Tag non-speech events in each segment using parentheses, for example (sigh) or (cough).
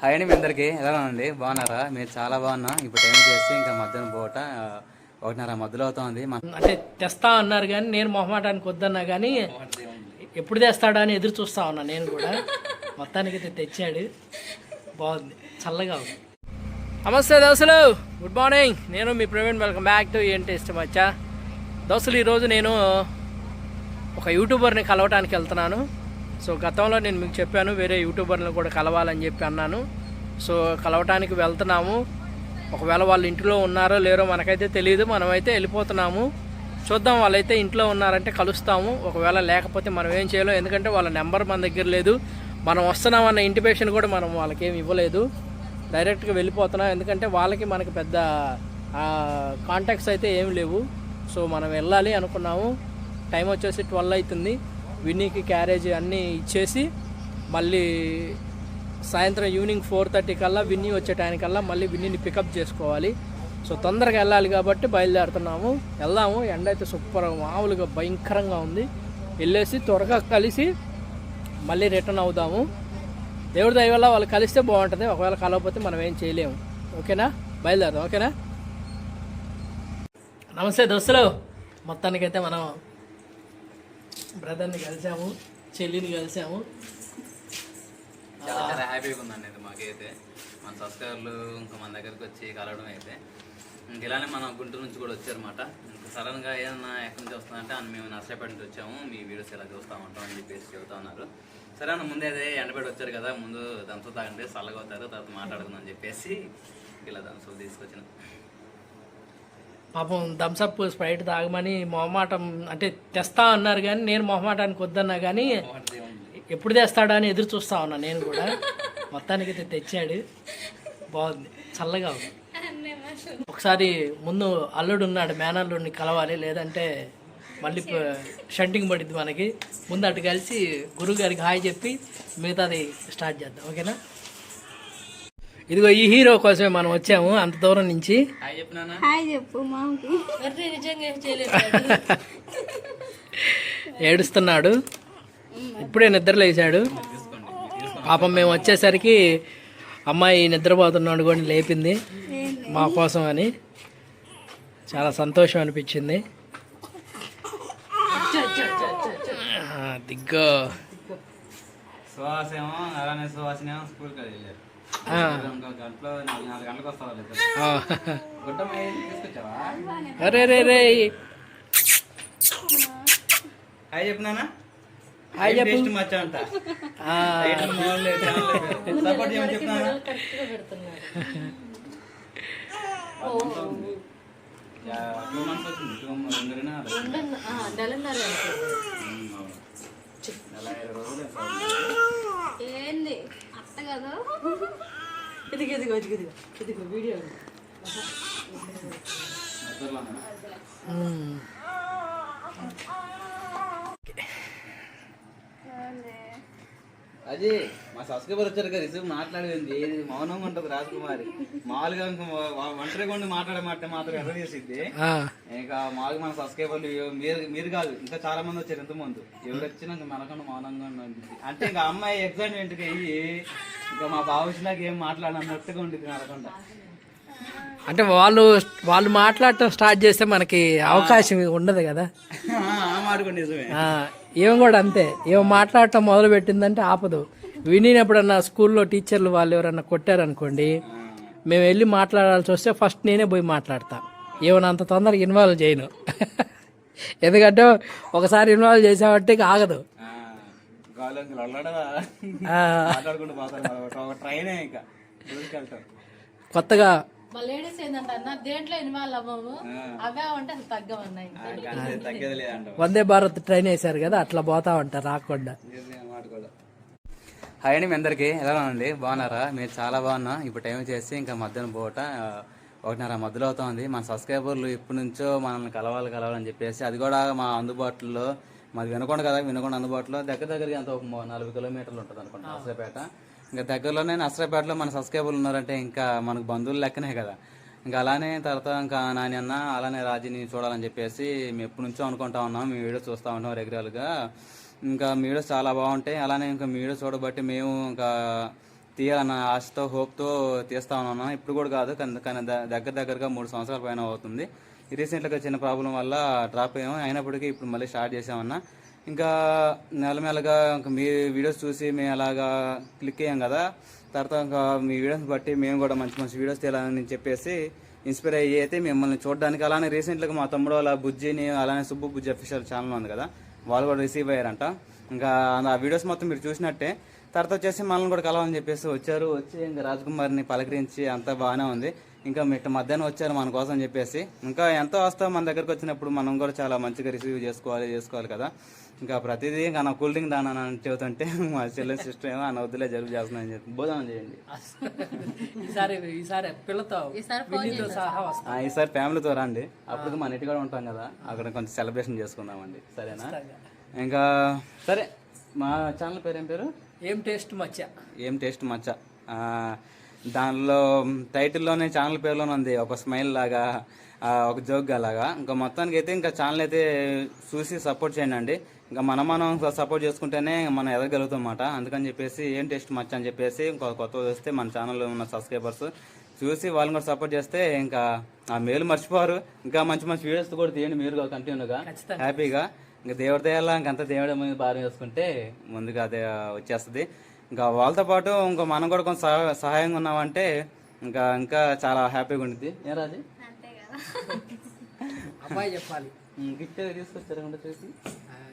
Hi అండి మీ అందరికీ. ఎలా ఉందండి బాగున్నారా? మీరు చాలా బాగున్నా. ఇప్పుడు టైం చేసి ఇంకా మధ్యాహ్నం పూట ఒకటిన్నర మధ్యలో అవుతుంది. అంటే తెస్తా అన్నారు కానీ నేను మొహమాటానికి వద్దన్నా కానీ ఎప్పుడు తెస్తాడా అని ఎదురు చూస్తా ఉన్నా నేను కూడా. మొత్తానికి అయితే తెచ్చాడు. బాగుంది. చల్లగా ఉంది. నమస్తే దోశలు గుడ్ మార్నింగ్ నేను మీ ప్రవీణ్. వెల్కమ్ బ్యాక్ టు ఏంటి ఇష్టం వచ్చా దోశలు ఈరోజు నేను ఒక యూట్యూబర్ని కలవటానికి వెళ్తున్నాను. సో గతంలో నేను మీకు చెప్పాను వేరే యూట్యూబర్లను కూడా కలవాలని చెప్పి అన్నాను. సో కలవటానికి వెళ్తున్నాము. ఒకవేళ వాళ్ళు ఇంట్లో ఉన్నారో లేరో మనకైతే తెలియదు మనమైతే వెళ్ళిపోతున్నాము. చూద్దాం వాళ్ళైతే ఇంట్లో ఉన్నారంటే కలుస్తాము. ఒకవేళ లేకపోతే మనం ఏం చేయలేం ఎందుకంటే వాళ్ళ నెంబర్ మన దగ్గర లేదు. మనం వస్తున్నామన్న ఇంటిమేషన్ కూడా మనం వాళ్ళకి ఏమి ఇవ్వలేదు. డైరెక్ట్గా వెళ్ళిపోతున్నాం ఎందుకంటే వాళ్ళకి మనకి పెద్ద కాంటాక్ట్స్ అయితే ఏమి లేవు. సో మనం వెళ్ళాలి అనుకున్నాము. టైం వచ్చేసి ట్వెల్వ్ అవుతుంది. విన్నీకి క్యారేజ్ అన్నీ ఇచ్చేసి మళ్ళీ సాయంత్రం ఈవినింగ్ ఫోర్ థర్టీ కల్లా విన్నీ వచ్చే టైంకల్లా మళ్ళీ విన్నీని పికప్ చేసుకోవాలి. సో తొందరగా వెళ్ళాలి కాబట్టి బయలుదేరుతున్నాము. వెళ్దాము. ఎండ అయితే సూపర్ మామూలుగా భయంకరంగా ఉంది. వెళ్ళేసి త్వరగా కలిసి మళ్ళీ రిటర్న్ అవుదాము. దేవుడి దయ వల్ల వాళ్ళు కలిస్తే బాగుంటుంది. ఒకవేళ కలవకపోతే మనం ఏం చేయలేము. ఓకేనా? బయలుదేరదాం. ఓకేనా? నమస్తే దోస్తులు. మొత్తానికైతే మనం బ్రదర్ని కలిసాము చెల్లిని కలిసాము. చాలా చాలా హ్యాపీగా ఉందండి ఇది మాకైతే. మన సబ్స్క్రైబర్లు ఇంకా మన దగ్గరికి వచ్చి కలవడం అయితే. ఇంక ఇలానే మన గుంటూరు నుంచి కూడా వచ్చారన్నమాట. ఇంకా సడన్గా ఏదన్నా ఎక్కడి నుంచి వస్తుందంటే అని మేము నర్సపేట నుంచి వచ్చాము. మీ వీడియోస్ ఇలా చూస్తూ ఉంటాం అని చెప్పేసి చెబుతా ఉన్నారు. సరే అన్న ముందే అదే ఎండపేట వచ్చారు కదా ముందు దంతో తాగండి చల్లగా అవుతారు తర్వాత మాట్లాడుకుందాం అని చెప్పేసి ఇలా దంతో తీసుకొచ్చిన. పాపం థమ్సప్ స్ప్రైట్ తాగమని మొహమాటం అంటే తెస్తా అన్నారు కానీ నేను మొహమాటానికి వద్దన్నా కానీ ఎప్పుడు తెస్తాడా అని ఎదురు చూస్తా ఉన్నా నేను కూడా. మొత్తానికి అయితే తెచ్చాడు. బాగుంది. చల్లగా ఉంది. ఒకసారి ముందు అల్లుడు ఉన్నాడు మేనల్లుడిని కలవాలి లేదంటే మళ్ళీ షంటింగ్ పడింది మనకి. ముందు అటు కలిసి గురువు గారికి హాయ్ చెప్పి మిగతాది స్టార్ట్ చేద్దాం. ఓకేనా? ఇదిగో ఈ హీరో కోసమే మనం వచ్చాము అంత దూరం నుంచి. హాయ్ చెప్పినానా హాయ్ చెప్పు మామకి ఏడుస్తున్నాడు. ఇప్పుడే నిద్ర లేచాడు పాపం మేము వచ్చేసరికి అమ్మాయి నిద్రపోతున్నాడు కూడా లేపింది. మా కోసం అని. చాలా సంతోషం అనిపించింది. దిగ్గో. సుహాస్ ఏమో అలానే సుహాసిని ఏమో స్కూల్కి వెళ్ళారు అరే రే రే. హాయ్ చెప్పినానా హాయ్ చెప్పు. మచ్చా అంట ఆ, సపోర్ట్ చేయమని చెప్తున్నానా టూ మంత్స్ వచ్చింది. టూ రెండున్నర నెల ఇరవై రోజులు అత్త కదా మధ్యలోనా? ఉమ్. అజీ మా సబ్స్క్రైబర్ వచ్చారు కదా రిసీవ్ మాట్లాడేది ఏది? మౌనంగా ఉంటుంది రాజకుమారి. మామూలుగా ఒంటరిగా ఉండి మాట్లాడే మాట మాత్రం ఎర్ర చేసిద్ది? ఆ, ఇంకా మామూలుగా మన సబ్స్క్రైబర్లు మీరు మీరు కాదు ఇంకా చాలా మంది వచ్చారు ఎంతమంది ఎవరు వచ్చినా ఇంకా మనకన్నా మౌనంగా ఉండండి. అంటే ఇంకా అమ్మాయి ఎగ్జైట్మెంట్కి అయ్యి ఇంకా మా బావుషులాగా ఏం మాట్లాడనట్టుగా ఉండేది నడకుండా అంటే వాళ్ళు వాళ్ళు మాట్లాడటం స్టార్ట్ చేస్తే మనకి అవకాశం ఉండదు కదా. ఏం కూడా అంతే. ఏమో మాట్లాడటం మొదలు పెట్టిందంటే ఆపదు. విని ఎప్పుడన్నా స్కూల్లో టీచర్లు వాళ్ళు ఎవరన్నా కొట్టారనుకోండి మేము వెళ్ళి మాట్లాడాల్సి వస్తే ఫస్ట్ నేనే పోయి మాట్లాడతా. ఏమైనా అంత తొందరగా ఇన్వాల్వ్ చేయను. ఎందుకంటే ఒకసారి ఇన్వాల్వ్ చేసామంటే ఆగదు. ఆ, కొత్తగా లేడీస్ ఏంటంటే అన్న దేంట్లో ఇన్వాల్వ్ అవ్వము? అవే ఉంటే అసలు తగ్గమన్నాయి వందే భారత్ ట్రైన్ వేశారు కదా అట్లా పోతా ఉంటారు రాకుండా. హాయ్ అండి మీ అందరికీ. ఎలా ఉందండి బాగున్నారా? మీరు చాలా బాగున్నా. ఇప్పుడు టైం చేసి ఇంకా మధ్యాహ్నం పూట ఆ, ఒకటిన్నర మధ్యలో అవుతుంది. మన సబ్స్క్రైబర్లు ఇప్పటి నుంచో మనల్ని కలవాలి కలవాలని చెప్పేసి అది కూడా మా అందుబాటులో మాది వినకొండ కదా వినకొండ అందుబాటులో. దగ్గర దగ్గరగా ఎంత? ఒక మూ- నలభై కిలోమీటర్లు ఉంటుంది అనుకుంటా నర్సరాపేట ఇంకా దగ్గరలోనే నర్సరాపేటలో మన సబ్స్క్రైబర్లు ఉన్నారంటే ఇంకా మనకు బంధువులు లెక్కనే కదా. ఇంకా అలానే తర్వాత ఇంకా నాని అన్న అలానే రాజీని చూడాలని చెప్పేసి మేము ఎప్పటి నుంచో అనుకుంటా ఉన్నాం. మీ వీడియో చూస్తూ ఉంటాం రెగ్యులర్గా. ఇంకా మీ వీడియోస్ చాలా బాగుంటాయి. అలానే ఇంకా మీ వీడియోస్ చూడబట్టి మేము ఇంకా తీయాలన్న ఆశతో హోప్తో తీస్తా ఉన్నాను ఇప్పుడు కూడా కాదు కానీ కానీ దగ్గర దగ్గరగా మూడు సంవత్సరాల పైన అవుతుంది. రీసెంట్గా చిన్న ప్రాబ్లం వల్ల డ్రాప్ అయ్యాము. అయినప్పటికీ ఇప్పుడు మళ్ళీ స్టార్ట్ చేసామన్నా ఇంకా నెలమెల్లగా ఇంకా మీ వీడియోస్ చూసి మేము అలాగా క్లిక్ అయ్యాం కదా. తర్వాత ఇంకా మీ వీడియోస్ బట్టి మేము కూడా మంచి మంచి వీడియోస్ తీయాలని చెప్పేసి ఇన్స్పైర్ అయ్యి అయితే మిమ్మల్ని చూడడానికి అలానే రీసెంట్గా మా తమ్ముడు అలా బుజ్జిని అలానే సుబ్బు బుజ్జి అఫీషియల్ ఛానల్ ఉంది కదా వాళ్ళు కూడా రిసీవ్ అయ్యారంట. ఇంకా ఆ వీడియోస్ మొత్తం మీరు చూసినట్టే. తర్వాత వచ్చేసి మనల్ని కూడా కలవాలని చెప్పేసి వచ్చారు. వచ్చి ఇంకా రాజ్కుమార్ని పలకరించి అంతా బాగానే ఉంది. ఇంకా మిట్ట మధ్యాహ్నం వచ్చారు మన కోసం చెప్పేసి. ఇంకా ఎంతో వస్తాం మన దగ్గరకు వచ్చినప్పుడు మనం కూడా చాలా మంచిగా రిసీవ్ చేసుకోవాలి చేసుకోవాలి కదా. ఇంకా ప్రతిదీ ఇంకా నా కూల్ డ్రింక్ దాని అని చెబుతుంటే (laughs) మా చెల్లెని సిస్టర్ ఏమో అన్న వద్దులే జరుగు చేస్తున్నాయని చెప్పి భోజనం చేయండి. ఈసారి ఈసారి పిల్లతో ఫ్యామిలీతో రండి. అప్పటికి మన ఇంటి కూడా ఉంటాం కదా. అక్కడ కొంచెం సెలబ్రేషన్ చేసుకుందామండి. సరేనా? ఇంకా సరే. మా ఛానల్ పేరు ఏం పేరు? ఏం టేస్ట్ మచ్చ? ఏం టేస్ట్ మచ్చ? ఆ, దానిలో టైటిల్లోనే ఛానల్ పేరులోనే ఉంది. ఒక స్మైల్ లాగా ఒక జోక్ లాగా. ఇంకా మొత్తానికి అయితే ఇంకా ఛానల్ అయితే చూసి సపోర్ట్ చేయండి. అండి ఇంకా మనం మనం సపోర్ట్ చేసుకుంటేనే మనం ఎదగలుగుతాం అన్నమాట. అందుకని చెప్పేసి ఏం టేస్ట్ మచ్చ అని చెప్పేసి ఇంకో కొత్త వస్తే మన ఛానల్లో ఉన్న సబ్స్క్రైబర్స్ చూసి వాళ్ళని కూడా సపోర్ట్ చేస్తే ఇంకా ఆ మేలు మర్చిపోరు. ఇంకా మంచి మంచి వీడియోస్ కూడా తీయండి. మీరు కంటిన్యూగా. హ్యాపీగా ఇంకా దేవుడి దయాల ఇంకంతా దేవుడి మీద భారం వేసుకుంటే ముందుగా అదే వచ్చేస్తుంది. ఇంకా వాళ్ళతో పాటు ఇంకా మనం కూడా కొంచెం సహా- సహాయంగా ఉన్నామంటే ఇంకా ఇంకా చాలా హ్యాపీగా ఉంటుంది ఏ రాజు? అంతే కదా అమ్మాయి చెప్పాలి గిఫ్ట్ తీసుకొచ్చారు కూడా చూసి?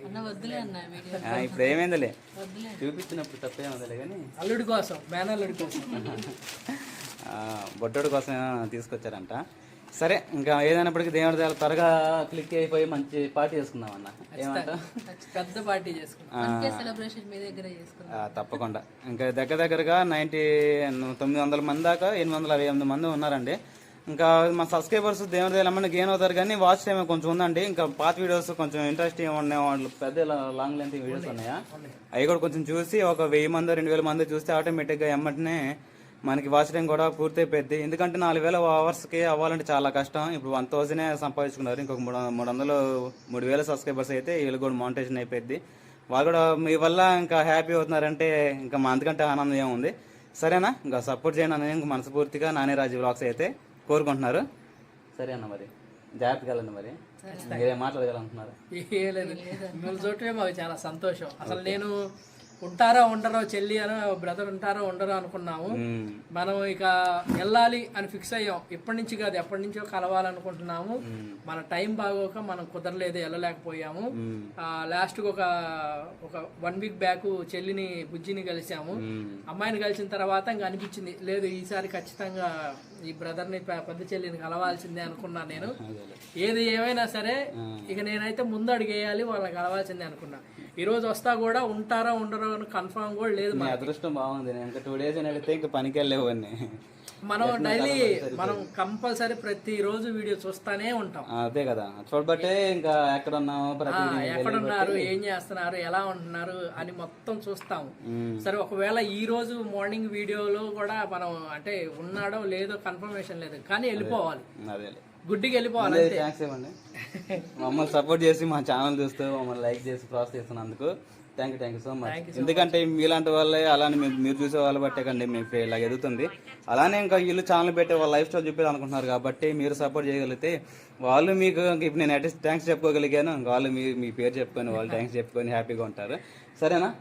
అన్న వద్దులే అన్న వీడియో ఆ, ఇప్పుడు ఏమైందిలే? వద్దులే. చూపించినప్పుడు తప్పేముందిలే కానీ. అల్లుడి కోసం మేనల్లుడి కోసం. ఆ, బొడ్డోడి కోసం తీసుకొచ్చారంట? సరే ఇంకా ఏదైనప్పటికీ దేవుడి దయాల త్వరగా క్లిక్ అయిపోయి మంచి పార్టీ చేసుకుందాం అన్న ఏమంటా పెద్ద పార్టీ సెలబ్రేషన్ మీ దగ్గర తప్పకుండా. ఇంకా దగ్గర దగ్గరగా నైంటీ తొమ్మిది వందల మంది దాకా ఎనిమిది వందల అరవై ఎనిమిది మంది ఉన్నారండి. ఇంకా మా సబ్స్క్రైబర్స్ దేవుడి దగ్గర గెయిన్ అవుతారు కానీ వాచ్ టైం కొంచెం ఉందండి. ఇంకా పాత వీడియోస్ కొంచెం ఇంట్రెస్టింగ్ ఉన్నాయి వాళ్ళు పెద్ద లాంగ్ లెంత్ వీడియోస్ ఉన్నాయా. అవి కూడా కొంచెం చూసి ఒక వెయ్యి మంది రెండు వేల మంది చూస్తే ఆటోమేటిక్గా ఎమ్మటనే మనకి వాచ్ టైం కూడా పూర్తి అయిపోద్ది ఎందుకంటే నాలుగు వేల అవర్స్కి అవ్వాలంటే చాలా కష్టం. ఇప్పుడు వన్ థౌసండే సంపాదించుకున్నారు. ఇంకొక మూడు మూడు వందలు మూడు వేల సబ్స్క్రైబర్స్ అయితే వీళ్ళు కూడా మౌంటేషన్ అయిపోద్ది వాళ్ళు కూడా మీ వల్ల ఇంకా హ్యాపీ అవుతున్నారంటే ఇంకా మా అంతకంటే ఆనందం ఏముంది. సరేనా? ఇంకా సపోర్ట్ చేయండి అని ఇంకా మనస్ఫూర్తిగా నాని రాజు బ్లాగ్స్ అయితే కోరుకుంటున్నారు. సరే అన్న మరి. జాగ్రత్తగా వెళ్ళండి మరి. మీరేం మాట్లాడగలంటున్నారు ఏ లేదు. మిమ్మల్ని చూడటమే మాకు చాలా సంతోషం. అసలు నేను ఉంటారో ఉండరో చెల్లి అని బ్రదర్ ఉంటారో ఉండరో అనుకున్నాము. మనం ఇక వెళ్ళాలి అని ఫిక్స్ అయ్యాం. ఇప్పటి నుంచి కాదు ఎప్పటి నుంచో కలవాలనుకుంటున్నాము. మన టైం బాగోక మనం కుదరలేదు వెళ్ళలేకపోయాము. మ్మ్. లాస్ట్ ఒక ఒక వన్ వీక్ బ్యాక్ చెల్లిని బుజ్జిని కలిసాము. మ్మ్. అమ్మాయిని కలిసిన తర్వాత ఇంకా అనిపించింది లేదు ఈసారి ఖచ్చితంగా ఈ బ్రదర్ని పెద్ద చెల్లిని కలవాల్సిందే అనుకున్నా నేను. ఏది ఏమైనా సరే ఇక నేనైతే ముందు అడిగేయాలి వాళ్ళని కలవాల్సిందే అనుకున్నా. ఈ రోజు వస్తా కూడా ఉంటారా ఉండరో అని కన్ఫర్మ్ కూడా లేదు మీ అదృష్టం బాగుంది. నేను ఇంకా టూ డేస్ అని వెళితే ఇంకా పనికి వెళ్ళేవాడిని మనం డైలీ మనం కంపల్సరీ ప్రతి రోజు వీడియో చూస్తానే ఉంటాం. అదే కదా. చూడబట్టే ఇంకా ఎక్కడ ఉన్నాము ప్రతి ఆ, ఎక్కడున్నారు ఏం చేస్తున్నారు ఎలా ఉంటున్నారు అని మొత్తం చూస్తాము. సరే ఒకవేళ ఈ రోజు మార్నింగ్ వీడియోలో కూడా మనం అంటే ఉన్నాడో లేదో కన్ఫర్మేషన్ లేదు కానీ వెళ్ళిపోవాలి. గుడ్డికి వెళ్ళిపోవాలి థ్యాంక్స్ ఇవ్వండి. మమ్మల్ని సపోర్ట్ చేసి మా ఛానల్ చూస్తూ మమ్మల్ని లైక్ చేసి ప్రోత్సహిస్తున్నందుకు thank you thank you so much ఎందుకంటే మీలాంటి వాళ్ళే అలానే మీరు చూసే వాళ్ళు బట్టే కండి మీకు ఇలా ఎదుగుతుంది. అలానే ఇంకా వీళ్ళు ఛానల్ పెట్టే వాళ్ళ లైఫ్ స్టైల్ చూపేది అనుకుంటున్నారు కాబట్టి మీరు సపోర్ట్ చేయగలిగితే వాళ్ళు మీకు ఇప్పుడు నేను అట్లీస్ట్ థ్యాంక్స్ చెప్పుకోగలిగాను. ఇంకా వాళ్ళు మీ మీ పేరు చెప్పుకొని వాళ్ళు థ్యాంక్స్ చెప్పుకొని హ్యాపీగా ఉంటారు. సరేనా?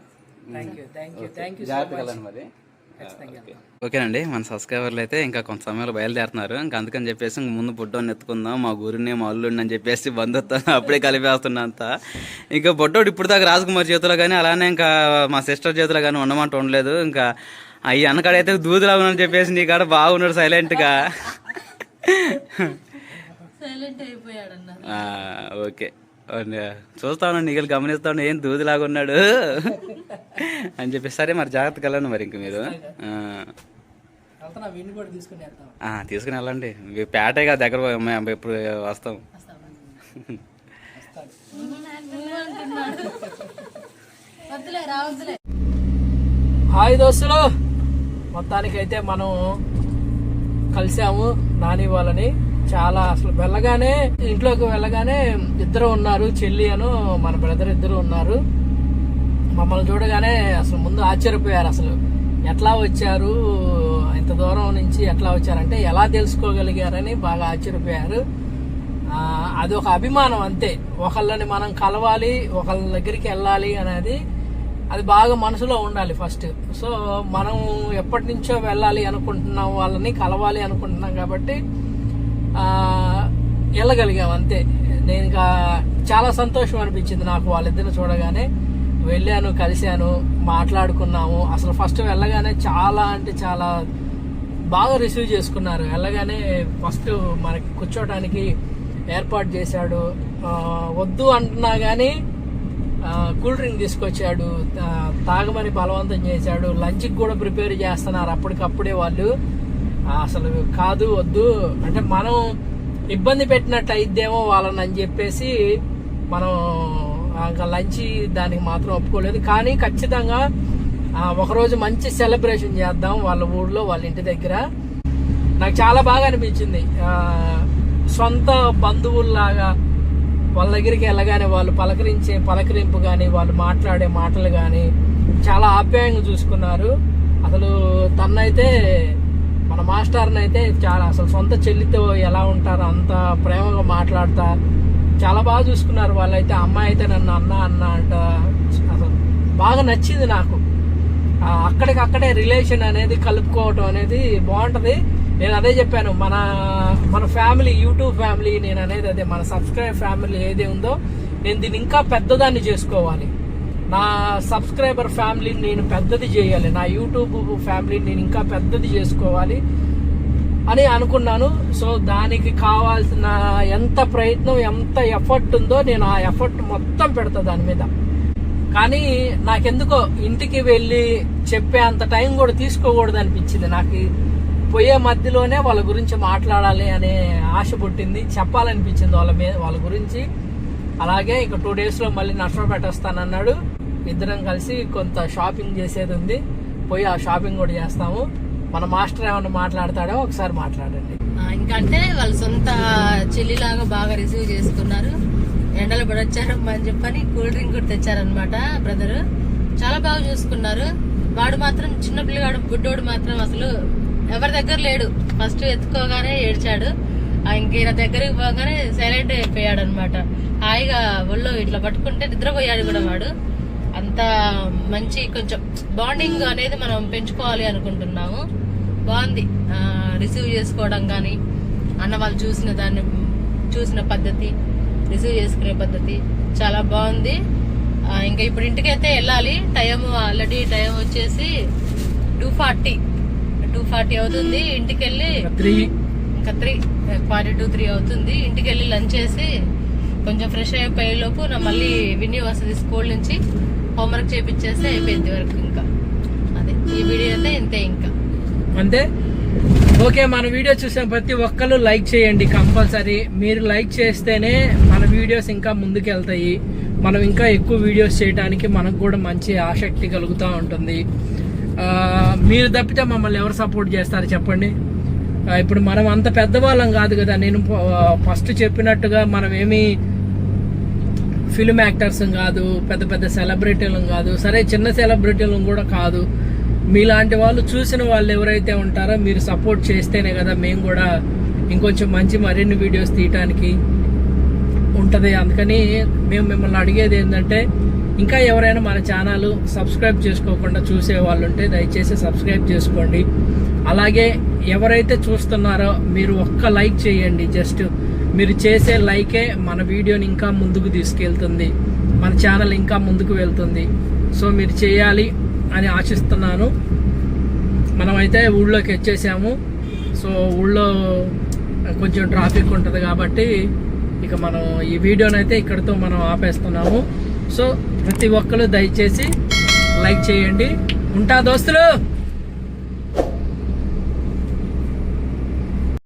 Thank you thank you thank you జాగ్రత్తగా మరి. ఓకేనండి మన సబ్స్క్రైబర్లు అయితే ఇంకా కొంత సమయంలో బయలుదేరుతున్నారు. ఇంకా అందుకని చెప్పేసి ఇంక ముందు బొడ్డోని ఎత్తుకుందాం మా గురిని మా అల్లుడిని అని చెప్పేసి బంధుత్వం (laughs) అప్పుడే కలిపేస్తున్నా అంతా ఇంకా బొడ్డోడు ఇప్పుడు దాకా రాజకుమార్ చేతిలో కానీ అలానే ఇంకా మా సిస్టర్ చేతిలో కానీ ఉండమంట ఉండలేదు. ఇంకా అయ్యి అన్నకాడైతే దూదులాగా అని చెప్పేసి నీ కాడ బాగున్నాడు సైలెంట్గా. సైలెంట్ అయిపోయాడు అన్న ఆ, ఓకే. అవును. చూస్తాను నీళ్ళు గమనిస్తాను ఏం దూదిలాగా ఉన్నాడు? అని చెప్పి సరే మరి జాగ్రత్తగా వెళ్ళండి మరి ఇంక మీరు. తీసుకుని వెళ్తాం. ఆ, తీసుకుని వెళ్ళండి. మీ పేటే కదా దగ్గర మేము ఎప్పుడు వస్తాం. హాయ్ దోస్తులు మొత్తానికైతే మనం కలిసాము నాని వాళ్ళని. చాలా అసలు వెళ్ళగానే ఇంట్లోకి వెళ్ళగానే ఇద్దరు ఉన్నారు చెల్లి అను మన బ్రదర్ ఇద్దరు ఉన్నారు. మమ్మల్ని చూడగానే అసలు ముందు ఆశ్చర్యపోయారు అసలు. ఎట్లా వచ్చారు ఇంత దూరం నుంచి ఎట్లా వచ్చారంటే ఎలా తెలుసుకోగలిగారని బాగా ఆశ్చర్యపోయారు. అది ఒక అభిమానం అంతే. ఒకళ్ళని మనం కలవాలి ఒకళ్ళ దగ్గరికి వెళ్ళాలి అనేది అది బాగా మనసులో ఉండాలి ఫస్ట్ సో మనం ఎప్పటి నుంచో వెళ్ళాలి అనుకుంటున్నాం వాళ్ళని కలవాలి అనుకుంటున్నాం కాబట్టి వెళ్ళగలిగాం అంతే. నేను ఇంకా చాలా సంతోషం అనిపించింది నాకు వాళ్ళిద్దరిని చూడగానే. వెళ్ళాను కలిశాను మాట్లాడుకున్నాము. అసలు ఫస్ట్ వెళ్ళగానే చాలా అంటే చాలా బాగా రిసీవ్ చేసుకున్నారు. వెళ్ళగానే ఫస్ట్ మనకి కూర్చోటానికి ఏర్పాటు చేశాడు. వద్దు అంటున్నా కానీ కూల్ డ్రింక్ తీసుకొచ్చాడు. తాగమని బలవంతం చేశాడు. లంచ్కి కూడా ప్రిపేర్ చేస్తున్నారు అప్పటికప్పుడే వాళ్ళు. అసలు కాదు వద్దు. అంటే మనం ఇబ్బంది పెట్టినట్టు అయిద్దేమో వాళ్ళని అని చెప్పేసి మనం ఇంకా లంచ్ దానికి మాత్రం ఒప్పుకోలేదు. కానీ ఖచ్చితంగా ఒకరోజు మంచి సెలబ్రేషన్ చేద్దాం వాళ్ళ ఊర్లో వాళ్ళ ఇంటి దగ్గర. నాకు చాలా బాగా అనిపించింది. సొంత బంధువుల్లాగా వాళ్ళ దగ్గరికి వెళ్ళగానే వాళ్ళు పలకరించే పలకరింపు కానీ వాళ్ళు మాట్లాడే మాటలు కానీ చాలా ఆప్యాయంగా చూసుకున్నారు. అసలు తన్నైతే మన మాస్టర్ని అయితే చాలా అసలు సొంత చెల్లితో ఎలా ఉంటారో అంత ప్రేమగా మాట్లాడతా. చాలా బాగా చూసుకున్నారు వాళ్ళైతే అమ్మాయి అయితే నన్ను అన్న అన్న అంట. అసలు బాగా నచ్చింది నాకు. అక్కడికక్కడే రిలేషన్ అనేది కలుపుకోవటం అనేది బాగుంటుంది. నేను అదే చెప్పాను మన మన ఫ్యామిలీ యూట్యూబ్ ఫ్యామిలీ నేను అనేది అదే మన సబ్స్క్రైబ్ ఫ్యామిలీ ఏది ఉందో నేను దీన్ని ఇంకా పెద్దదాన్ని చేసుకోవాలి. నా సబ్స్క్రైబర్ ఫ్యామిలీని నేను పెద్దది చేయాలి. నా యూట్యూబ్ ఫ్యామిలీని నేను ఇంకా పెద్దది చేసుకోవాలి అని అనుకున్నాను. సో దానికి కావాల్సిన ఎంత ప్రయత్నం ఎంత ఎఫర్ట్ ఉందో నేను ఆ ఎఫర్ట్ మొత్తం పెడతా దాని మీద. కానీ నాకెందుకో ఇంటికి వెళ్ళి చెప్పే అంత టైం కూడా తీసుకోకూడదు అనిపించింది. నాకు పోయే మధ్యలోనే వాళ్ళ గురించి మాట్లాడాలి అనే ఆశ పుట్టింది. చెప్పాలనిపించింది వాళ్ళ మీద వాళ్ళ గురించి. అలాగే ఇక టూ డేస్లో మళ్ళీ నష్టపేట అన్నాడు ఇద్దరం కలిసి కొంత షాపింగ్ చేసేది ఉంది. పోయి ఆ షాపింగ్ కూడా చేస్తాము. మన మాస్టర్ ఏమన్నా మాట్లాడతాడో ఒకసారి మాట్లాడండి. ఇంకంటే వాళ్ళు సొంత చెల్లిలాగా బాగా రిసీవ్ చేసుకున్నారు. ఎండలు పడొచ్చారు అని చెప్పని కూల్ డ్రింక్ కూడా తెచ్చారనమాట బ్రదర్. చాలా బాగా చూసుకున్నారు. వాడు మాత్రం చిన్న పిల్లగాడు బుడ్డోడు మాత్రం అసలు ఎవరి దగ్గర లేడు. ఫస్ట్ ఎత్తుకోగానే ఏడ్చాడు. ఆ ఇంక దగ్గరికి పోగానే సైలెంట్ అయిపోయాడు అనమాట హాయిగా ఒళ్ళో ఇట్లా పట్టుకుంటే నిద్రపోయాడు కూడా వాడు. అంత మంచి కొంచెం బాండింగ్ అనేది మనం పెంచుకోవాలి అనుకుంటున్నాము. బాగుంది. రిసీవ్ చేసుకోవడం కానీ అన్న వాళ్ళు చూసిన దాన్ని చూసిన పద్ధతి రిసీవ్ చేసుకునే పద్ధతి చాలా బాగుంది. ఇంకా ఇప్పుడు ఇంటికైతే వెళ్ళాలి. టైం ఆల్రెడీ టైం వచ్చేసి టూ ఫార్టీ. టూ ఫార్టీ అవుతుంది. ఇంటికి వెళ్ళి ఇంకా త్రీ. ఫార్టీ టూ త్రీ అవుతుంది. ఇంటికి వెళ్ళి లంచ్ చేసి కొంచెం ఫ్రెష్ అయిపోయే లోపు నా మళ్ళీ విని వస్తుంది స్కూల్ నుంచి హోంవర్క్ చేపించేస్తే అయిపోయింది వరకు ఇంకా. అదే ఈ వీడియో అయితే ఇంతే ఇంకా. అంతే? ఓకే మన వీడియో చూసిన ప్రతి ఒక్కరు లైక్ చేయండి కంపల్సరీ. మీరు లైక్ చేస్తేనే మన వీడియోస్ ఇంకా ముందుకు వెళ్తాయి మనం ఇంకా ఎక్కువ వీడియోస్ చేయడానికి మనకు కూడా మంచి ఆసక్తి కలుగుతూ ఉంటుంది. మీరు తప్పితే మమ్మల్ని ఎవరు సపోర్ట్ చేస్తారు చెప్పండి? ఇప్పుడు మనం అంత పెద్దవాళ్ళం కాదు కదా. నేను ఫస్ట్ చెప్పినట్టుగా మనం ఏమీ ఫిలిం యాక్టర్స్ కాదు పెద్ద పెద్ద సెలబ్రిటీలు కాదు సరే చిన్న సెలబ్రిటీలు కూడా కాదు. మీలాంటి వాళ్ళు చూసిన వాళ్ళు ఎవరైతే ఉంటారో మీరు సపోర్ట్ చేస్తేనే కదా మేము కూడా ఇంకొంచెం మంచి మరిన్ని వీడియోస్ తీయటానికి ఉంటుంది. అందుకని మేము మిమ్మల్ని అడిగేది ఏంటంటే ఇంకా ఎవరైనా మన ఛానల్ సబ్స్క్రైబ్ చేసుకోకుండా చూసే వాళ్ళు ఉంటే దయచేసి సబ్స్క్రైబ్ చేసుకోండి. అలాగే ఎవరైతే చూస్తున్నారో మీరు ఒక్క లైక్ చేయండి జస్ట్ మీరు చేసే లైకే మన వీడియోని ఇంకా ముందుకు తీసుకెళ్తుంది. మన ఛానల్ ఇంకా ముందుకు వెళ్తుంది. సో మీరు చేయాలి అని ఆశిస్తున్నాను. మనమైతే ఊళ్ళోకి వచ్చేసాము. సో ఊళ్ళో కొంచెం ట్రాఫిక్ ఉంటుంది కాబట్టి ఇక మనం ఈ వీడియోనైతే ఇక్కడితో మనం ఆపేస్తున్నాము. సో ప్రతి ఒక్కరు దయచేసి లైక్ చేయండి. ఉంటా దోస్తులు!